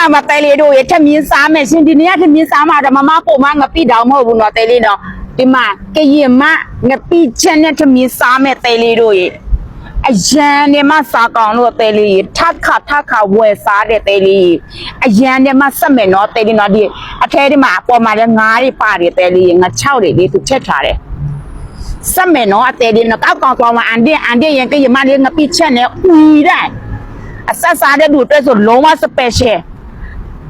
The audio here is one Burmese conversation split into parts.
လာမှာတဲလေးတို့ရထမင်းစားမယ်ရှင်ဒီနေ့ကထမင်းစားမှာတော့မမပုံမငပိတောင်မဟုတ်ဘူးနော်တဲလေးနော်ဒီမှာကရင်မငပိချက်နဲ့ထမင်းစားမယ်တဲလေးတို့ရအရန်နဲ့မစားကောင်းလို့တဲလေးထက်ခါထက်ခါဝယ်စားတဲ့တဲလေးအရန်နဲ့မဆက်မယ်နော်တဲလေးနော်ဒီအထဲဒီမှာအပေါ်မှာလည်းငါးတွေပါတယ်တဲလေးငါ6တွေလေးသူချက်ထားတယ်စမယ်နော်အသေးလေးနော်ကောက်ကောက်ကောက်မအန်ဒီအန်ဒီရင်ကရမလေးငပိချက်နဲ့ဦးတဲ့အဆက်စားတဲ့လူအတွက်ဆိုလုံးဝ special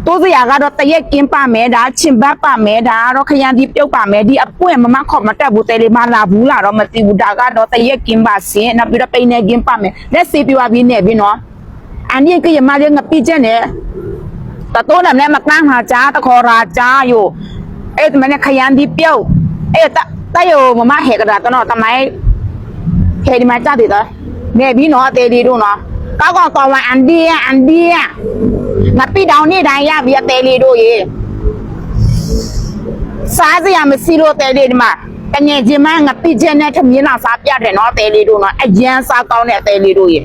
တိုးစရာကတော့တရက်ကင်းပါမယ်ဒါချင်ဘတ်ပါမယ်ဒါကတော့ခရမ်းဒီပြုတ်ပါမယ်ဒီအပွင့်မမခေါ်မတက်ဘူးတဲလေးမလာဘူးလာတော့မသိဘူးဒါကတော့တရက်ကင်းပါစင်နောက်ပြီးတော့ပိန်နေကင်းပါမယ်လက်စေးပြပါပြီးနေပြီနော်အန်ဒီကရမလေးငပိချက်နဲ့တတိုးလည်းမကန်းမှာကြားတခေါ်ရာကြားယူအဲ့ဒီမနေ့ခရမ်းဒီပြုတ်အဲ့တတယုံမမဟဲကဒါတော့တမိုင်းဟဲ့ဒီမှာကြတယ်တော့နေပြီးနော်အသေးလေးတို့နော် ကောက်ကောက်ကောက်ဝအန်ဒီယအန်ဒီယငါပြတောင်နေတိုင်းရပြီအသေးလေးတို့ရေစားစရာမရှိလို့အသေးလေးဒီမှာတငယ်ချင်းမငါပြချက်နဲ့ထမင်းအောင်စားပြတယ်နော်အသေးလေးတို့နော်အရန်စားကောင်းတဲ့အသေးလေးတို့ရေ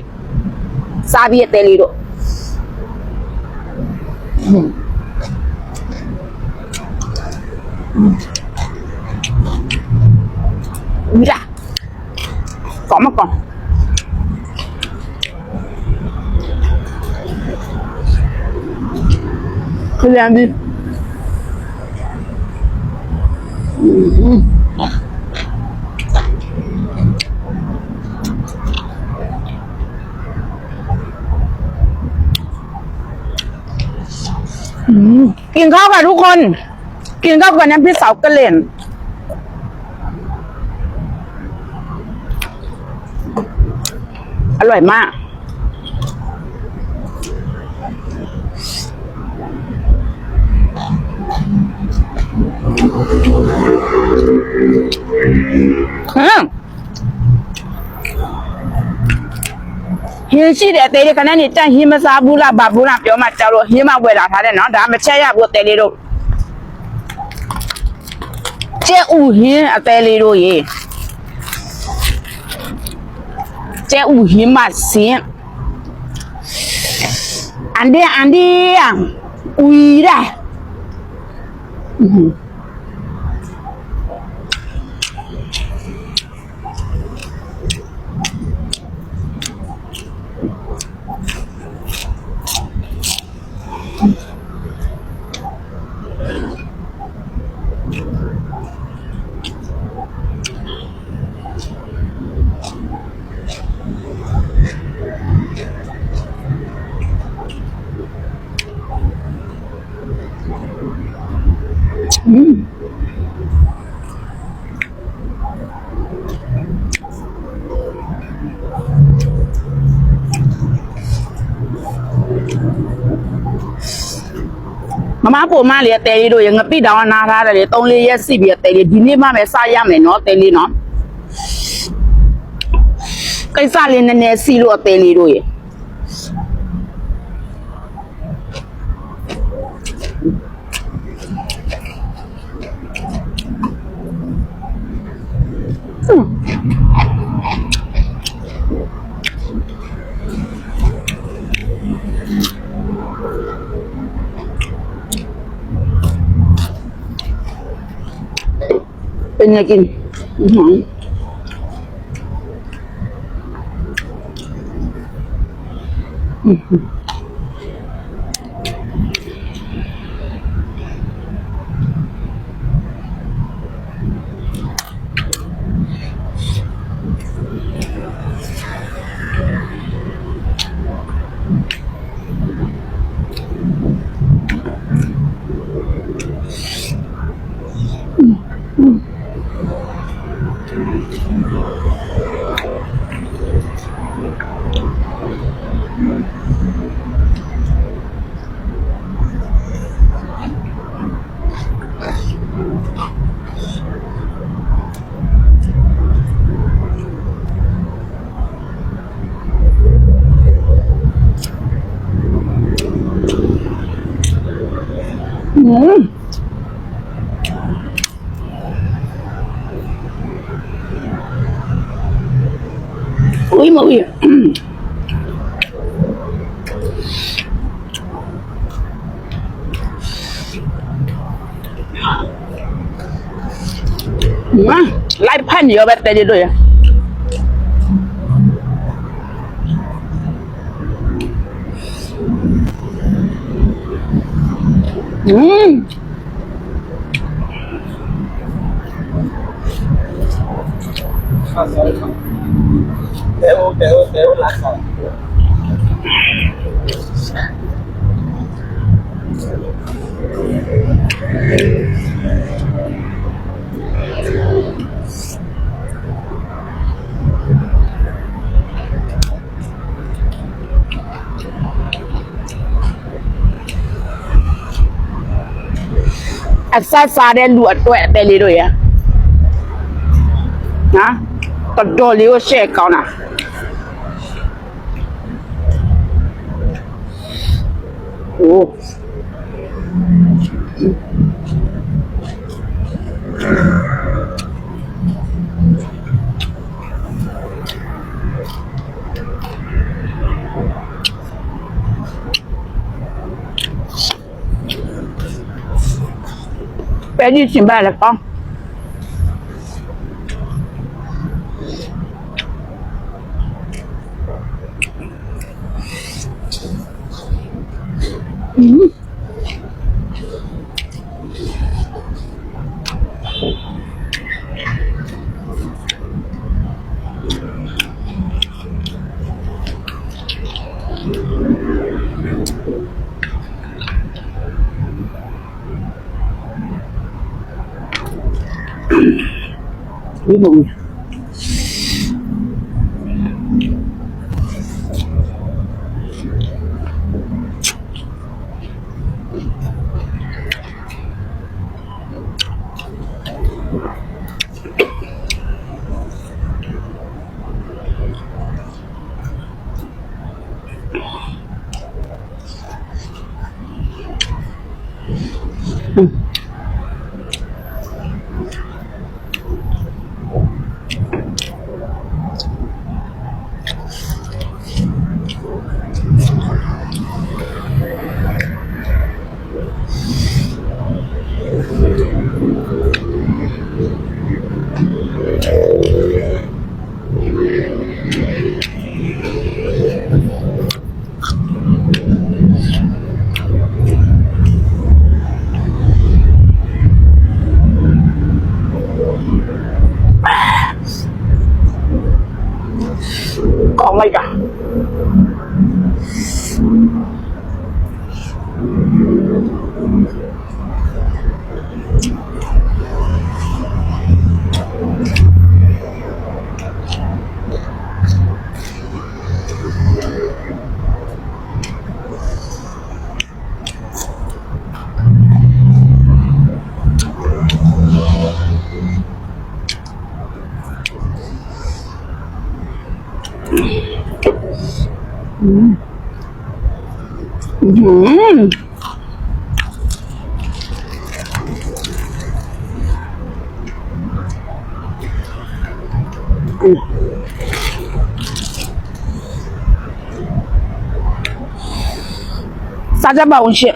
စားပြီးအသေးလေးတို့မရ có mà còn cứ làm đi Ừ. กินข้าวค่ะทุกคน กินข้าวกับน้ำพริกเสากระเหล่นอร่อยมาก อืมဟင်းရှိတယ်တဲလေးခဏနေတက်ဟင်းမစားဘူးလားဘာဘူးလားပြောမှကြောက်လို့ဟင်းမဝယ်လာထားတယ်နော်ဒါမချက်ရဘူးတဲလေးတို့ကျဲဥဟင်းအတဲလေးတို့ရေကျဲဥဟင်းမစင်အန်ဒီအန်ဒီဦးရ မမပုံမလေးတဲလေးတို့ရငပိတောင်နာထားတယ်လေ3 4ရက်စီပြီးတဲလေးဒီနေ့မှပဲစရမယ်နော်တဲလေးနော်ကိစ္စလေးနည်းနည်းစီလို့တဲလေးတို့ရေ เป็นไงกินอือหืออืมอุ้ยม Mm. Uy, mauwi. 라이프 한 여백 대리로요. 음. 배우 배우 배우 라카. asal saren dua tuat beli tu ya. Ha? Tentu liu syek kau nak. Oh. 赶紧去买了啊你好。Mm-hmm. 嗯，啥叫办公室？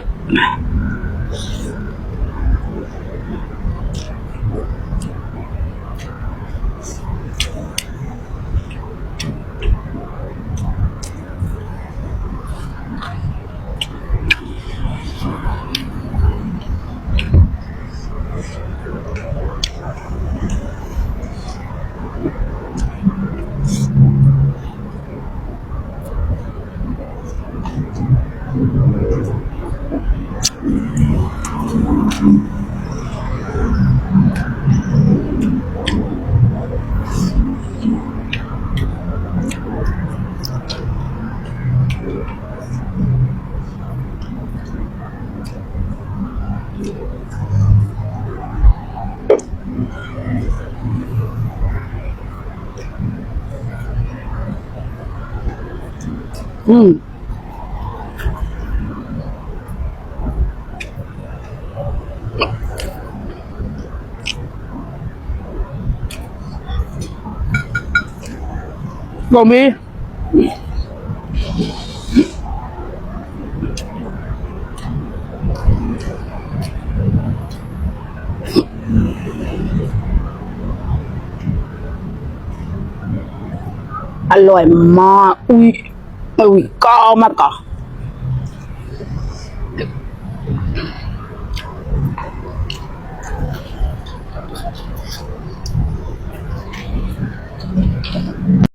อืมบ่มีอร่อยมาก อุ้ย တဝီကောင်းမကောင်း